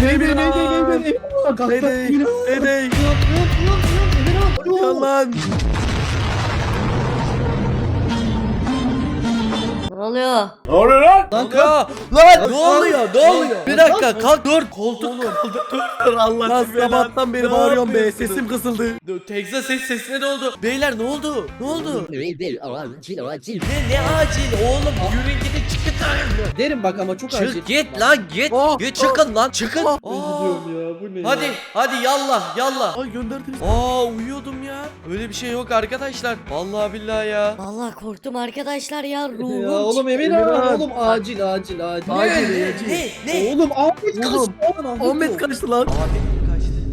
Ney ney ney ney ney ney. Ney ney ney ney. Gel lan. Ne oluyor? Lan kalk. Lan ne oluyor? Ne oluyor? Bir dakika kalk dur. Koltuk kaldı. Dur Allah Lan sabahtan beri bağırıyorum be. Sesim kısıldı. Tekza ses sesine ne oldu? Beyler ne oldu? Ne oldu? Ne ne acil oğlum yürüyün gidin çıkın. Derim bak ama çok acil. Çık git lan git. Oh, Git çıkın lan çıkın. Ben Aa, gidiyorum ya bu ne Hadi ya? hadi yallah yallah. Ay gönderdiniz. Aa uyuyordum ya. Öyle bir şey yok arkadaşlar. Vallahi billahi ya. Vallahi korktum arkadaşlar ya ruhum. Ya oğlum Emin Emirhan. Oğlum acil acil acil. Ne? Acil acil. Ne? Ne? Oğlum Ahmet kaçtı. Oğlum Ahmet kaçtı lan. Ahmet?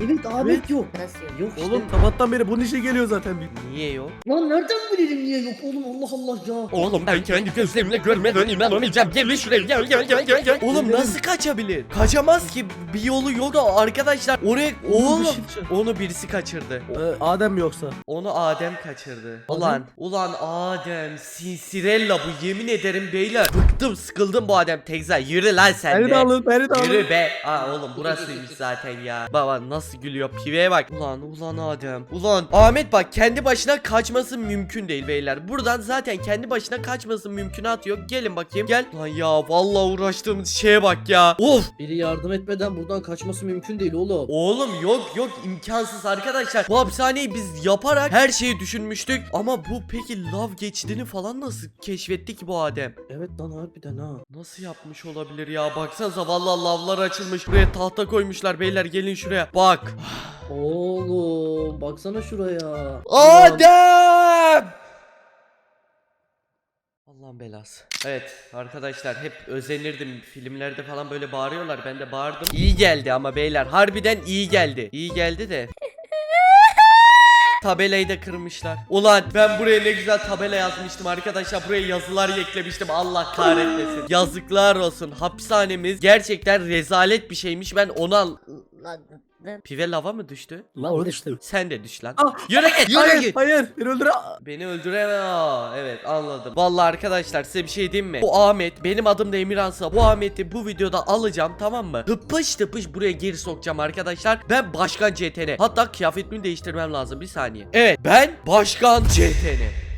Evet Ahmet yok. Nasıl yok? Yok işte. Oğlum sabahtan beri bunun işe geliyor zaten. Niye yok? Lan nereden bilelim niye yok oğlum Allah Allah ya. Oğlum ben kendi gözlerimle görmeden inanamayacağım. Gel şuraya gel gel gel gel gel. Oğlum nasıl kaçabilir? Kaçamaz ki. Bir yolu yok da arkadaşlar. Oraya oğlum. Onu birisi kaçırdı. Ee, Adem yoksa? Onu Adem kaçırdı. Ulan, ulan Adem, Sinsirella bu yemin ederim beyler. Bıktım, sıkıldım bu Adem. Tegza yürü lan sen Beni de. de alın beni de alın. Yürü be. Aa oğlum burasıymış zaten ya. Baba nasıl gülüyor piveye bak. Ulan ulan Adem. Ulan Ahmet bak kendi başına kaçması mümkün değil beyler. Buradan zaten kendi başına kaçması mümkünat yok. Gelin bakayım. Gel. Lan ya vallahi uğraştığımız şeye bak ya. Of. Biri yardım etmeden buradan kaçması mümkün değil oğlum. Oğlum yok yok imkansız arkadaşlar. Bu hapishaneyi biz yaparak her şeyi düşünmüştük. Ama bu peki lav geçidini falan nasıl keşfetti ki bu Adem? Evet lan harbiden ha. Nasıl yapmış olabilir ya? Baksanıza vallahi lavlar açılmış. Buraya tahta koymuşlar beyler gelin şuraya. Bak. Oğlum baksana şuraya. Adem! Allah'ın belası. Evet arkadaşlar hep özenirdim filmlerde falan böyle bağırıyorlar ben de bağırdım. İyi geldi ama beyler harbiden iyi geldi. İyi geldi de. Tabelayı da kırmışlar. Ulan ben buraya ne güzel tabela yazmıştım arkadaşlar. Buraya yazılar eklemiştim. Allah kahretmesin. Yazıklar olsun. Hapishanemiz gerçekten rezalet bir şeymiş. Ben onu al... Lan, lan. Pive lava mı düştü? Lan orada işte. Sen de düş lan. Ah, Yürü git. Yürü Hayır git. hayır beni öldüre. Beni öldüremez. Aa, Evet anladım. Vallahi arkadaşlar size bir şey diyeyim mi? Bu Ahmet benim adım da Emirhansa. Bu Ahmet'i bu videoda alacağım tamam mı? Tıpış tıpış buraya geri sokacağım arkadaşlar. Ben Başkan CTN. Hatta kıyafetimi değiştirmem lazım bir saniye. Evet ben Başkan CTN.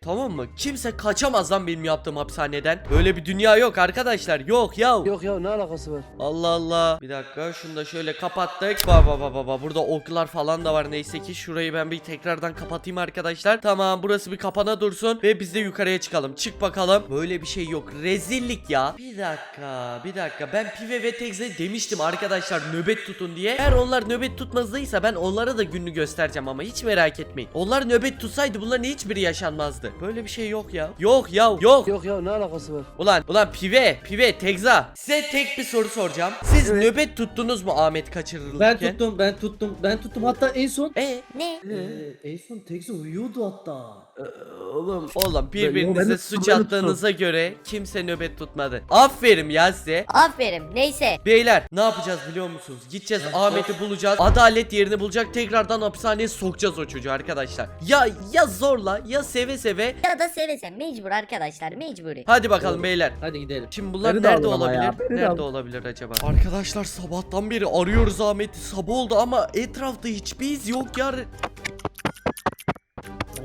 Tamam mı? Kimse kaçamaz lan benim yaptığım hapishaneden. Böyle bir dünya yok arkadaşlar. Yok ya. Yok ya ne alakası var? Allah Allah. Bir dakika şunu da şöyle kapattık. Baba baba baba burada oklar falan da var neyse ki şurayı ben bir tekrardan kapatayım arkadaşlar. Tamam burası bir kapana dursun ve biz de yukarıya çıkalım. Çık bakalım. Böyle bir şey yok. Rezillik ya. Bir dakika bir dakika ben Pive ve Tegze demiştim arkadaşlar nöbet tutun diye. Eğer onlar nöbet tutmazdıysa ben onlara da gününü göstereceğim ama hiç merak etmeyin. Onlar nöbet tutsaydı bunların hiçbiri yaşanmazdı. Böyle bir şey yok ya. Yok ya yok. Yok ya ne alakası var? Ulan ulan pive pive tegza size tek bir soru soracağım. Siz nöbet tuttunuz mu Ahmet kaçırılırken? Ben tuttum ben tuttum ben tuttum hatta en son E Ne? Ee, en son Tekza uyuyordu hatta. Oğlum. oğlum birbirinize ben- suç attığınıza göre kimse nöbet tutmadı. Aferin ya size. Aferin. Neyse. Beyler ne yapacağız biliyor musunuz? Gideceğiz Ahmet'i bulacağız. Adalet yerini bulacak. Tekrardan hapishaneye sokacağız o çocuğu arkadaşlar. Ya ya zorla ya seve seve. Ya da sevesen mecbur arkadaşlar mecburi. Hadi bakalım beyler. Hadi gidelim. Şimdi bunlar Beni de nerede alın ama olabilir? ya, beni de Nerede alın. olabilir acaba? Arkadaşlar sabahtan beri arıyoruz Ahmet'i. Sabah oldu ama etrafta hiçbir iz yok ya.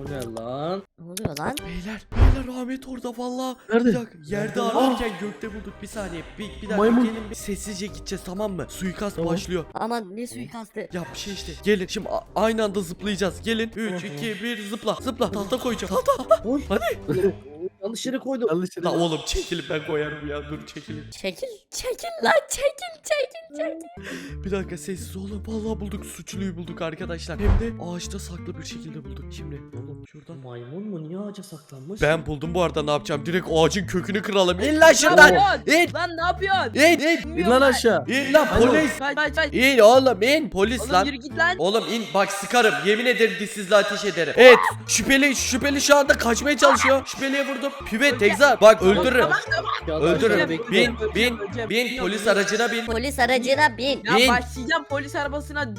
O ne lan? Ne oluyor lan? Beyler, beyler Ahmet orada valla. Nerede? Bir dakika, yerde ararken gökte bulduk. Bir saniye. Bir, bir dakika Maymun. gelin bir sessizce gideceğiz tamam mı? Suikast Tamam. başlıyor. Aman ne suikastı. Ya bir şey işte. Gelin şimdi a- aynı anda zıplayacağız. Gelin. 3 2 1 zıpla. Zıpla. Tahta koyacağım. Tahta. Oy. Hadi. Yanlış yere koydum. Yanlış yere. La oğlum çekilin ben koyarım ya. Dur çekilin. Çekil. Çekil lan çekil çekil çekil. Bir dakika sessiz olun. Vallahi bulduk. Suçluyu bulduk arkadaşlar. Hem de ağaçta saklı bir şekilde bulduk. Şimdi oğlum şuradan. Maymun mu niye ağaca saklanmış? Ben buldum bu arada ne yapacağım? Direkt ağacın kökünü kıralım. İn lan şuradan. İn. Lan ne yapıyorsun? İn. İn. İn lan aşağı. İn lan polis. Kaç kaç kaç. İn oğlum in. Polis Oğlum lan. yürü git lan. Oğlum in bak sıkarım yemin ederim dişsizle ateş ederim. Evet şüpheli şüpheli şu anda kaçmaya çalışıyor. Şüpheliye vurdum. Pive Tekza bak öldürürüm. Da Öldürürüm. Bin bin bin polis aracına bin. Polis aracına bin. Ya Bin. başlayacağım polis arabasına lan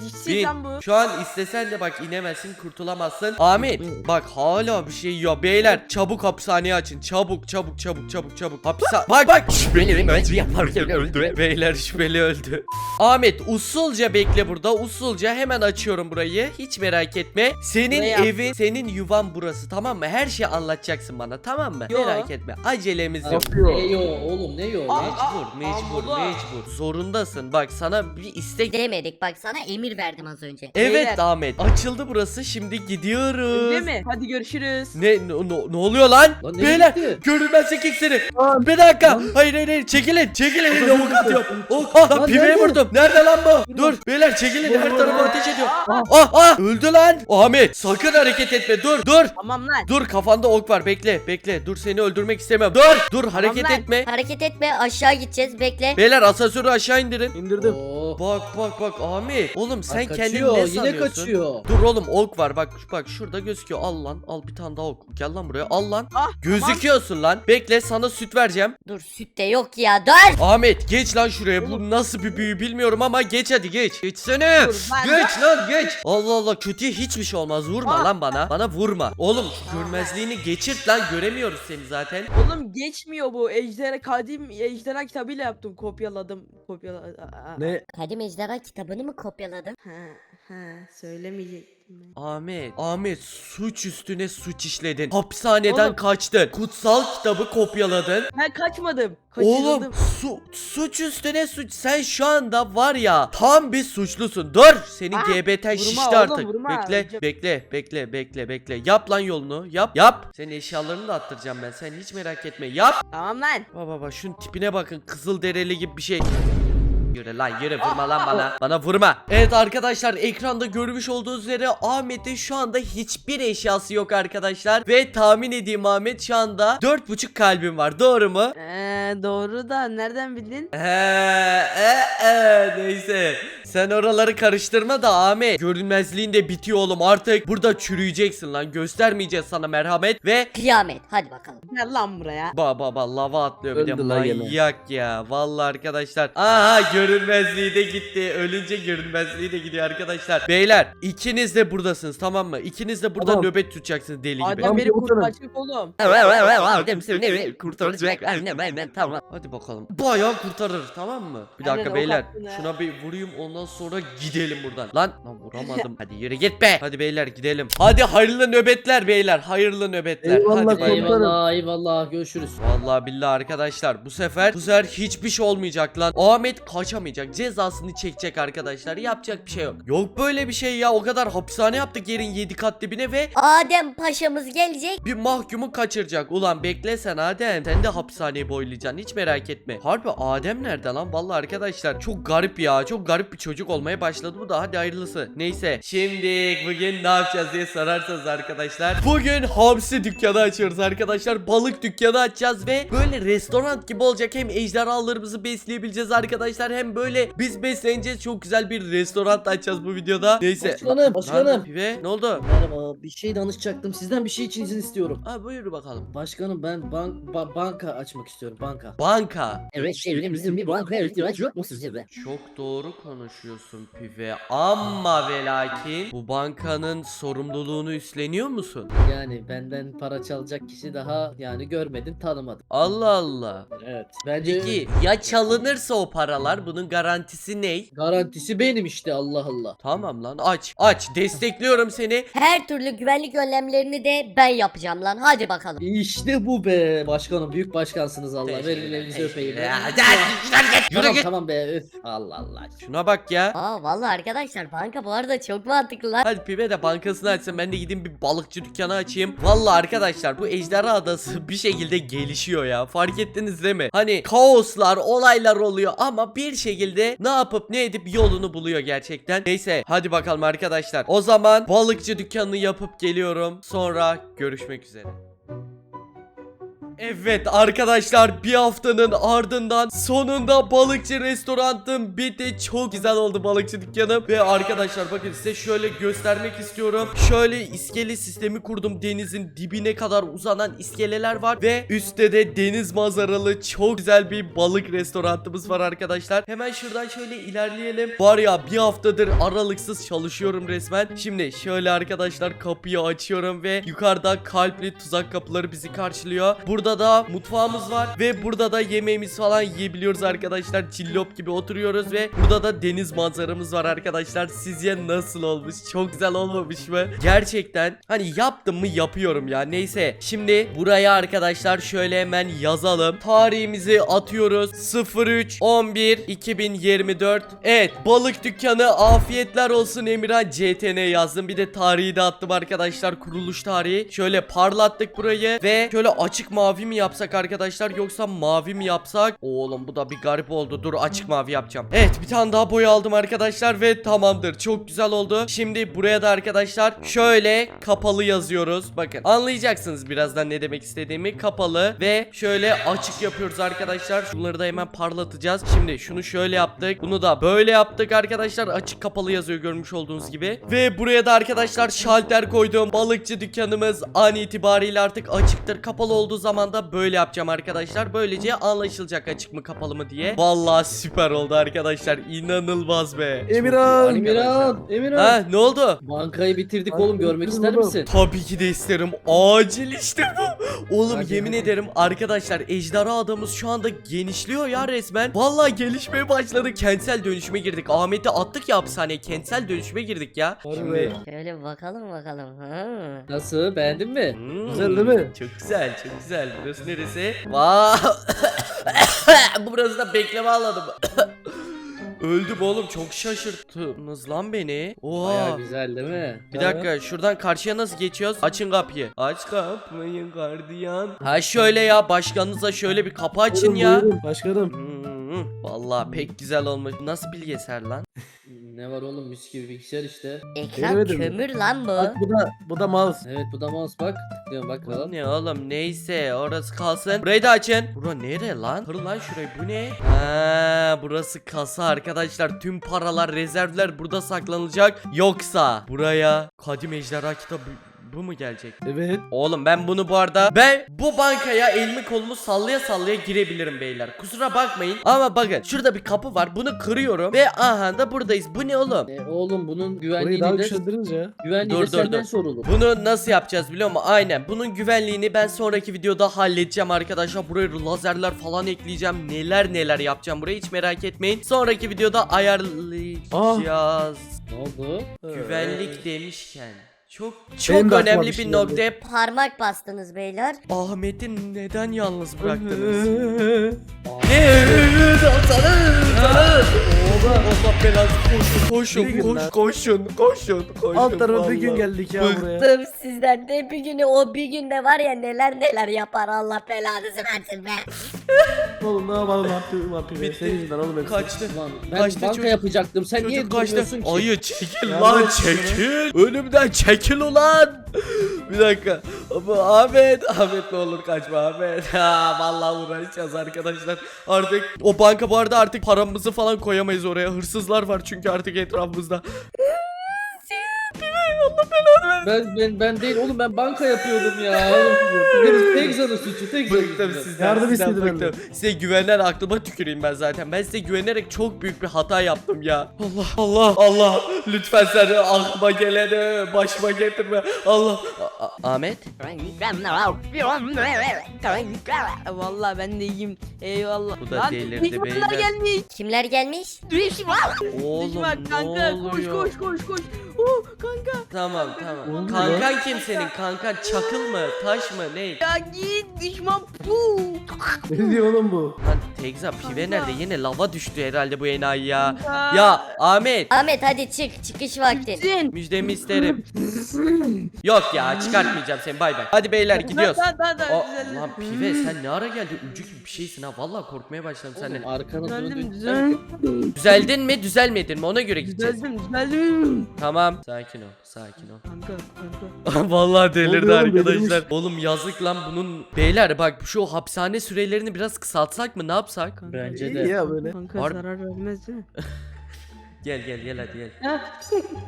bu. Bin. Şu an istesen de bak inemezsin kurtulamazsın. Ahmet bak hala bir şey yiyor. Beyler çabuk hapishaneyi açın. Çabuk çabuk çabuk çabuk çabuk. Hapishane. Bak bak. Benim önce yaparken öldü. Beyler şüpheli öldü. Ahmet usulca bekle burada. Usulca hemen açıyorum burayı. Hiç merak etme. Senin Buraya. evin, senin yuvan burası tamam mı? Her şeyi anlatacaksın bana tamam mı? Yo. Merak etme. Acelemiz yok. Ne yo oğlum ne yo Aa, lan? Mecbur, mecbur, Allah. mecbur. Zorundasın. Bak sana bir istek Demedik bak sana emir verdim az önce. Evet Beyler. Ahmet. Açıldı burası. Şimdi gidiyoruz. Değil mi? Hadi görüşürüz. Ne ne, ne- ne oluyor lan? Lan Beyler gitti? görünmezlik iksiri. Bir dakika. Hayır hayır hayır çekilin. Çekilin. Lavuk atıyor. Oh, ah, lan Lan nerede? vurdum. Nerede lan bu? Dur beyler çekilin. Her tarafı ateş ediyor. Ah ah öldü lan. Ahmet sakın hareket etme. Dur dur. Tamam lan. Dur kafanda ok var. Bekle bekle. Dur seni öldürmek istemiyorum. Dur dur hareket lan. etme. Hareket etme aşağı gideceğiz bekle. Beyler asansörü aşağı indirin. İndirdim. Oo. Bak bak bak Ahmet. Oğlum sen Bak, kendini kaçıyor, ne yine sanıyorsun? kaçıyor. Dur oğlum ok var bak bak şurada gözüküyor al lan al bir tane daha ok gel lan buraya al lan Ah, gözüküyorsun lan bekle sana süt vereceğim Dur süt de yok ya dur. Ahmet geç lan şuraya bu nasıl bir büyü bilmiyorum ama geç hadi geç geçsene Dur, ben- geç lan geç Allah Allah kötüye hiçbir şey olmaz vurma Ah. lan bana bana vurma oğlum şu görmezliğini geçirt lan göremiyoruz seni zaten Oğlum geçmiyor bu. Ejderha kadim ejderha kitabıyla yaptım. Kopyaladım. Kopyaladım. Ne? Kadim Ejderha kitabını mı kopyaladın? Ha, ha, söylemeyecektim. Ahmet Ahmet suç üstüne suç işledin hapishaneden Oğlum. kaçtın kutsal kitabı kopyaladın Ben kaçmadım. Oğlum Kaçırıldım. su, suç üstüne suç. Sen şu anda var ya tam bir suçlusun. Dur. Senin Ah, GBT şişti oğlum, artık. vurma. Bekle, bekle, bekle, bekle, bekle. Yap lan yolunu. Yap, yap. Senin eşyalarını da attıracağım ben. Sen hiç merak etme. Yap. Tamam lan. Baba baba şunun tipine bakın. Kızıl dereli gibi bir şey. Yürü lan yürü vurma lan bana. Bana vurma. Evet arkadaşlar ekranda görmüş olduğunuz üzere Ahmet'in şu anda hiçbir eşyası yok arkadaşlar. Ve tahmin edeyim Ahmet şu anda 4.5 kalbim var. Doğru mu? Ee, doğru da nereden bildin? He, e, e, neyse. Sen oraları karıştırma da Ahmet. Görünmezliğin de bitiyor oğlum. Artık burada çürüyeceksin lan. Göstermeyeceğiz sana merhamet ve Kıyamet hadi bakalım. Gel lan buraya. Ba ba ba lava atlıyor bir de Öldü lan gene. manyak ya. Vallahi arkadaşlar. Aha görünmezliği de gitti. Ölünce görünmezliği de gidiyor arkadaşlar. Beyler ikiniz de buradasınız tamam mı? İkiniz de burada Tamam. nöbet tutacaksınız deli gibi. Adem Tamam, beni komutanım. kurtaracak oğlum. Adem seni kurtaracak. Anne ben ben tamam. Hadi bakalım. Bayağı kurtarır tamam mı? Bir Aynen, dakika o beyler. Şuna bir vurayım ondan sonra gidelim buradan. Lan lan vuramadım. Hadi yürü git be. Hadi beyler gidelim. Hadi hayırlı nöbetler beyler. Hayırlı nöbetler. Eyvallah Hadi komutanım. Eyvallah eyvallah görüşürüz. Vallahi billahi arkadaşlar bu sefer bu sefer hiçbir şey olmayacak lan. Ahmet kaçamayacak. Cezasını çekecek arkadaşlar. Yapacak bir şey yok. Yok böyle bir şey ya. O kadar hapishane yaptık yerin 7 kat dibine ve Adem paşamız gelecek. bir mahkumu kaçıracak. Ulan bekle sen Adem. Sen de hapishaneyi boylayacaksın. Hiç merak etme. Harbi Adem nerede lan? Vallahi arkadaşlar çok garip ya. Çok garip bir çocuk olmaya başladı bu da. Hadi hayırlısı. Neyse. Şimdi bugün ne yapacağız diye sorarsanız arkadaşlar. Bugün hamsi dükkanı açıyoruz arkadaşlar. Balık dükkanı açacağız ve böyle restoran gibi olacak. Hem ejderhalarımızı besleyebileceğiz arkadaşlar. Hem böyle biz besleneceğiz. Çok güzel bir restoran açacağız bu videoda. Neyse. Başkanım başkanım. pive ne oldu? Merhaba bir şey danışacaktım. Sizden bir şey için izin istiyorum. Ha buyur bakalım. Başkanım ben bank ba- banka açmak istiyorum banka. Banka. Evet şehrimizin bir bankaya ihtiyaç yok mu sizce de? Çok doğru konuşuyorsun Pive ama ve lakin bu bankanın sorumluluğunu üstleniyor musun? Yani benden para çalacak kişi daha yani görmedim tanımadım. Allah Allah. Evet. Bence Peki ya çalınırsa o paralar bunun garantisi ne? garantisi benim işte Allah Allah. Tamam lan aç aç destekliyorum seni. Her türlü güvenlik önlemlerini de ben yapacağım lan. Hadi bakalım. İşte bu be başkanım büyük başkansınız Allah verin elinizi öpeyim. Ya, git, yürü Tamam git. tamam be öf. Allah Allah. Şuna bak ya. Aa vallahi arkadaşlar banka bu arada çok mantıklı lan. Hadi Pive de bankasını açsın ben de gideyim bir balıkçı dükkanı açayım. Vallahi arkadaşlar bu ejderha adası bir şekilde gelişiyor ya. Fark ettiniz değil mi? Hani kaoslar, olaylar oluyor ama bir şekilde ne yapıp ne edip yolunu buluyor gerçekten. Neyse hadi bakalım arkadaşlar. O zaman balıkçı dükkanını yapıp geliyorum. Sonra görüşmek üzere. Evet arkadaşlar bir haftanın ardından sonunda balıkçı restoranım bitti. Çok güzel oldu balıkçı dükkanım. Ve arkadaşlar bakın size şöyle göstermek istiyorum. Şöyle iskele sistemi kurdum. Denizin dibine kadar uzanan iskeleler var. Ve üstte de deniz manzaralı çok güzel bir balık restoranımız var arkadaşlar. Hemen şuradan şöyle ilerleyelim. Var ya bir haftadır aralıksız çalışıyorum resmen. Şimdi şöyle arkadaşlar kapıyı açıyorum ve yukarıda kalpli tuzak kapıları bizi karşılıyor. Burada da mutfağımız var ve burada da yemeğimiz falan yiyebiliyoruz arkadaşlar. Cillop gibi oturuyoruz ve burada da deniz manzaramız var arkadaşlar. Sizce nasıl olmuş? Çok güzel olmamış mı? Gerçekten hani yaptım mı yapıyorum ya. Neyse şimdi buraya arkadaşlar şöyle hemen yazalım. Tarihimizi atıyoruz. 03 11 2024. Evet balık dükkanı afiyetler olsun Emirhan CTN yazdım. Bir de tarihi de attım arkadaşlar. Kuruluş tarihi. Şöyle parlattık burayı ve şöyle açık mavi mi yapsak arkadaşlar yoksa mavi mi yapsak? Oğlum bu da bir garip oldu. Dur açık mavi yapacağım. Evet bir tane daha boya aldım arkadaşlar ve tamamdır. Çok güzel oldu. Şimdi buraya da arkadaşlar şöyle kapalı yazıyoruz. Bakın anlayacaksınız birazdan ne demek istediğimi. Kapalı ve şöyle açık yapıyoruz arkadaşlar. Bunları da hemen parlatacağız. Şimdi şunu şöyle yaptık. Bunu da böyle yaptık arkadaşlar. Açık kapalı yazıyor görmüş olduğunuz gibi. Ve buraya da arkadaşlar şalter koydum. Balıkçı dükkanımız an itibariyle artık açıktır. Kapalı olduğu zaman da böyle yapacağım arkadaşlar. Böylece anlaşılacak açık mı kapalı mı diye. Vallahi süper oldu arkadaşlar. İnanılmaz be. Emirhan. Emirhan, Emirhan. Ha ne oldu? Bankayı bitirdik Hadi oğlum görmek ister misin? Tabii ki de isterim. Acil işte bu. Oğlum Hadi yemin hadi. ederim arkadaşlar ejderha adamız şu anda genişliyor ya resmen. Vallahi gelişmeye başladı. Kentsel dönüşüme girdik. Ahmet'i attık ya hapishaneye. Kentsel dönüşüme girdik ya. Be. Şöyle bakalım bakalım. Ha. Nasıl beğendin mi? Hmm, Güzel değil mi? Çok güzel, çok güzel. Burası neresi? Vay. Burası da bekleme alanı mı? Öldüm oğlum çok şaşırttınız lan beni. Baya Oha. güzel değil mi? Bir dakika şuradan karşıya nasıl geçiyoruz? Açın kapıyı. Aç kapıyı gardiyan. Ha şöyle ya başkanınıza şöyle bir kapı açın Buyurun, ya. buyurun, Başkanım. Hmm, Vallahi pek güzel olmuş. Nasıl bilgisayar lan? Ne var oğlum mis gibi bilgisayar işte. Ekran Denemedim mi? kömür lan bu. Bak bu da bu da mouse. Evet bu da mouse bak. Tıklıyorum bak bakalım. Ne oğlum neyse orası kalsın. Burayı da açın. Bura nere lan? Kır lan şurayı bu ne? Ha burası kasa arkadaşlar. Tüm paralar rezervler burada saklanacak. Yoksa buraya kadim ejderha kitabı bu mu gelecek? Evet. Oğlum ben bunu bu arada ben bu bankaya elimi kolumu sallaya sallaya girebilirim beyler. Kusura bakmayın ama bakın şurada bir kapı var. Bunu kırıyorum ve aha da buradayız. Bu ne oğlum? E, oğlum bunun Burayı daha güvenliğini de, güçlendiririz ya. güvenliği Dur, de dur, senden dur. sorulur. Bunu nasıl yapacağız biliyor musun? Aynen. Bunun güvenliğini ben sonraki videoda halledeceğim arkadaşlar. Buraya lazerler falan ekleyeceğim. Neler neler yapacağım buraya hiç merak etmeyin. Sonraki videoda ayarlayacağız. Ne oldu? Güvenlik demişken. Çok Benim çok de aklıma önemli bir bir şey geldi. Parmak bastınız beyler. Ahmet'i neden yalnız bıraktınız? Aa, Ne? Sana, sana. Allah koşun koşun koş, koşun koşun koşun. Alt tarafa bir gün geldik ya buraya. Bıktım sizden de bir günü o bir günde var ya neler neler yapar Allah belanızı versin be. Oğlum ne yapalım ne yapayım. Senin yüzünden oğlum hepsi. Kaçtı. Ben Kaçtı banka çocuk. yapacaktım. Sen niye Çocuk kaçtı. ki? Ayı çekil Ya lan çekil. Önümden çekil ulan. Bir dakika. Ama Ahmet. Ahmet ne olur kaçma Ahmet. Ha, vallahi uğraşacağız arkadaşlar. Artık o banka bu arada artık paramızı falan koyamayız oraya. Hırsızlar var çünkü artık etrafımızda. Allah belanı versin. Ben, ben, ben değil oğlum ben banka yapıyordum ya. Tekza'nın suçu Tekza'nın Bıktım suçu. sizden. Yardım sizden istedi benden. bıktım. Size güvenen aklıma tüküreyim ben zaten. Ben size güvenerek çok büyük bir hata yaptım ya. Allah Allah Allah. Lütfen sen aklıma geleni başıma getirme. Allah. A- A- Ahmet. Vallahi ben de iyiyim. Eyvallah. Bu da Lan, delirdi düşmanlar beyler. gelmiş. Kimler gelmiş? Oğlum Düşman ne kanka koş oluyor? koş koş koş. Oh kanka. Tamam tamam. Oldu Kankan kim senin? Kankan çakıl mı? Taş mı? Ne? Ya git düşman pu. Ne diyor oğlum bu? Lan Tegza pive nerede? Yine lava düştü herhalde bu enayi ya. Kanka. Ya Ahmet. Ahmet hadi çık çıkış vakti. Gitsin. Müjdemi isterim. Yok ya çık çıkartmayacağım seni bay bay. Hadi beyler gidiyoruz. Ben. Aa, lan pive sen ne ara geldin? Ucu gibi bir şeysin ha. Vallahi korkmaya başladım senden. Oğlum arkana Düzeldim döndün. düzeldim. Düzeldin mi düzelmedin mi ona göre gideceğiz. Düzeldim düzeldim. Tamam. Sakin ol. Sakin ol. Kanka kanka. Vallahi delirdi oluyor arkadaşlar. delirmiş. Oğlum yazık lan bunun. Beyler bak şu hapishane sürelerini biraz kısaltsak mı ne yapsak? kanka. Bence İyi de. ya böyle. Kanka Var- zarar vermez değil mi? Gel gel gel hadi gel.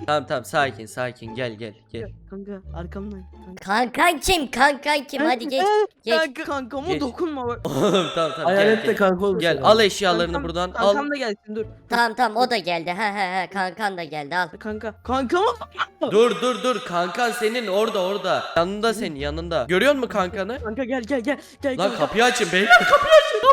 tamam tamam sakin sakin gel gel gel. Kanka arkamdan. Kanka. Kankan kim? Kankan kim? Hadi geç. Geç. Kanka kankama Geç. dokunma bak. Oğlum tamam tamam gel Hayalet de gel. kanka olmuş. Gel al eşyalarını Kankam- buradan al. Kankam da gelsin dur. Tamam tamam o da geldi. He he he kankan da geldi al. Kanka. Kankama Dur dur dur kankan senin orada orada. Yanında senin yanında. Görüyor musun kankanı? Kanka gel gel gel. Gel Lan gel. kapıyı açın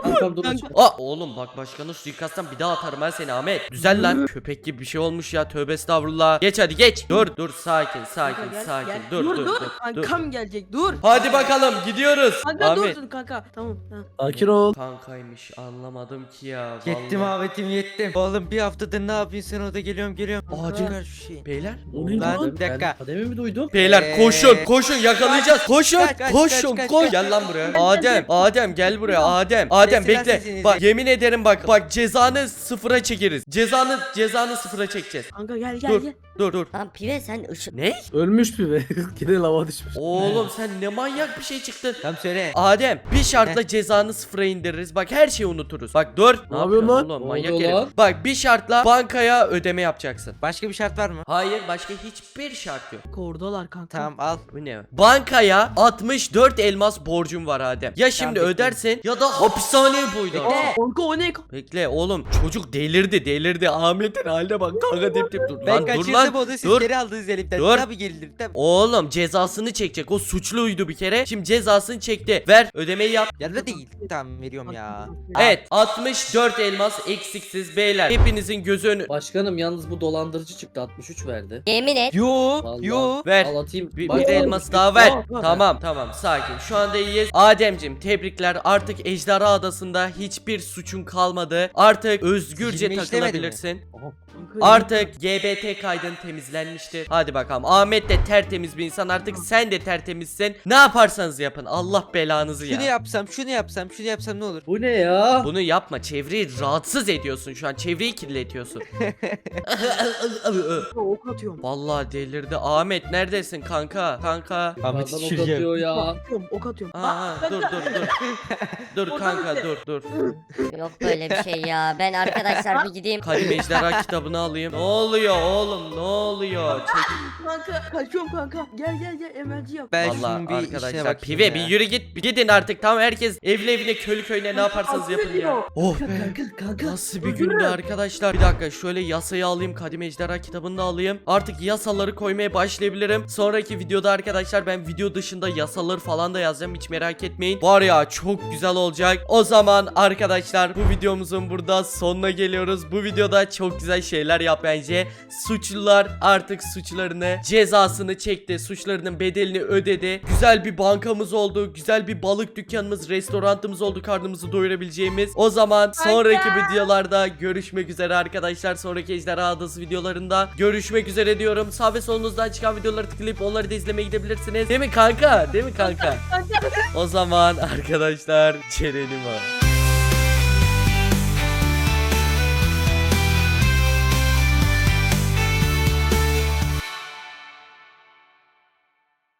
Kankam dur. Aa oğlum bak başkanın suikasttan bir daha atarım ben seni Ahmet. Düzel lan. Köpek gibi bir şey olmuş ya tövbe estağfurullah. Geç hadi geç. Dur dur sakin sakin Kanka, gel, sakin. gel. Dur dur dur. dur. Kankam gelecek dur. Hadi bakalım gidiyoruz. Kanka Ahmet. dur dur kanka. Tamam tamam. Sakin ol. Kankaymış anlamadım ki ya. Yettim vallahi. Ahmet'im yettim. Oğlum bir haftadır ne yapıyorsun sen orada geliyorum geliyorum. Acil. Ver şu şeyi. Beyler. O neydi lan? bir dakika. Adem'i mi duydum? Beyler Ee, koşun koşun yakalayacağız koşun kaç, kaç, koşun kaç, kaç, koş kaç. gel lan buraya Adem Adem gel buraya Adem Adem bekle bak yemin ederim bak bak cezanı sıfıra çekeriz cezanı cezanı sıfıra çekeceğiz Kanka gel gel dur gel. dur dur Lan pive sen ışık. ne Ölmüş bir be. Yine lava düşmüş. oğlum sen ne manyak bir şey çıktın Tamam söyle. Adem bir şartla cezanı sıfıra indiririz bak her şeyi unuturuz bak dur ne, yapıyorsun lan? oğlum manyak oluyor herif lan? bak bir şartla bankaya ödeme yapacaksın Başka bir şart var mı? hayır başka hiçbir şart yok Oradalar kanka. Tamam al. Bu ne? Bankaya 64 elmas borcum var Adem. Ya şimdi ödersin ya da hapishaneye boylar. Aa, Kanka o ne? Bekle oğlum çocuk delirdi delirdi Ahmet'in haline bak kanka dip dip dur Ben lan dur kaçırdım lan onu siz dur. geri aldınız elimden. Dur. Tabii gelir tabii. Oğlum cezasını çekecek o suçluydu bir kere şimdi cezasını çekti ver ödemeyi yap Ya da değil. Tamam veriyorum ya. Evet 64 elmas eksiksiz beyler hepinizin gözü önü Başkanım yalnız bu dolandırıcı çıktı 63 verdi. Yemin et. Yo Vallahi. yo. ver Al atayım. bir, Bak- bir de elmas daha ver. Aa, aa. Tamam tamam sakin. Şu anda iyiyiz. Ademcim tebrikler. Artık Ejderha Adası'nda hiçbir suçun kalmadı. Artık özgürce Hilmi işlemedi mi? takılabilirsin. Artık GBT kaydın temizlenmiştir. Hadi bakalım. Ahmet de tertemiz bir insan. Artık sen de tertemizsin. Ne yaparsanız yapın. Allah belanızı Şunu ya. yapsam şunu yapsam şunu yapsam ne olur? Bu ne ya? Bunu yapma. Çevreyi rahatsız ediyorsun şu an. Çevreyi kirletiyorsun. Ok atıyorum. Vallahi delirdi. Ahmet neredesin kanka? Kanka. Ahmet'i Yukarıdan ok düşüreceğim. atıyor ya. atıyorum. Ok atıyorum. Aa, dur dur dur. dur kanka dur dur. Yok böyle bir şey ya. Ben arkadaşlar bir gideyim. Kadim Ejderha kitabını alayım. Ne oluyor oğlum? Ne oluyor? Çek. Kanka kaçıyorum kanka. Gel gel gel emelci yap. Ben Vallahi şunun bir işine arkadaşlar bakayım pive ya. bir yürü git. Bir Gidin artık tamam herkes evli evine köylü köyüne ne yaparsanız yapın ya. Oh be. Kanka kanka. Nasıl bir gündü arkadaşlar. Bir dakika şöyle yasayı alayım. Kadim Ejderha kitabını da alayım. Artık yasaları koymaya başlayabilirim. Sonraki videoda arkadaşlar ben video dışında yasaları falan da yazacağım. Hiç merak etmeyin. Var ya çok güzel olacak. O zaman arkadaşlar bu videomuzun burada sonuna geliyoruz. Bu videoda çok güzel şeyler yap bence. Suçlular artık suçlarını cezasını çekti. Suçlarının bedelini ödedi. Güzel bir bankamız oldu. Güzel bir balık dükkanımız, restorantımız oldu. Karnımızı doyurabileceğimiz. O zaman sonraki videolarda görüşmek üzere arkadaşlar. Sonraki Ejderha Adası videolarında görüşmek üzere diyorum. Sağ ve solunuzdan çıkan videoları tıklayıp onları da izlemeye gidebilirsiniz. Değil mi kanka? Değil mi kanka? o zaman arkadaşlar çerelim var.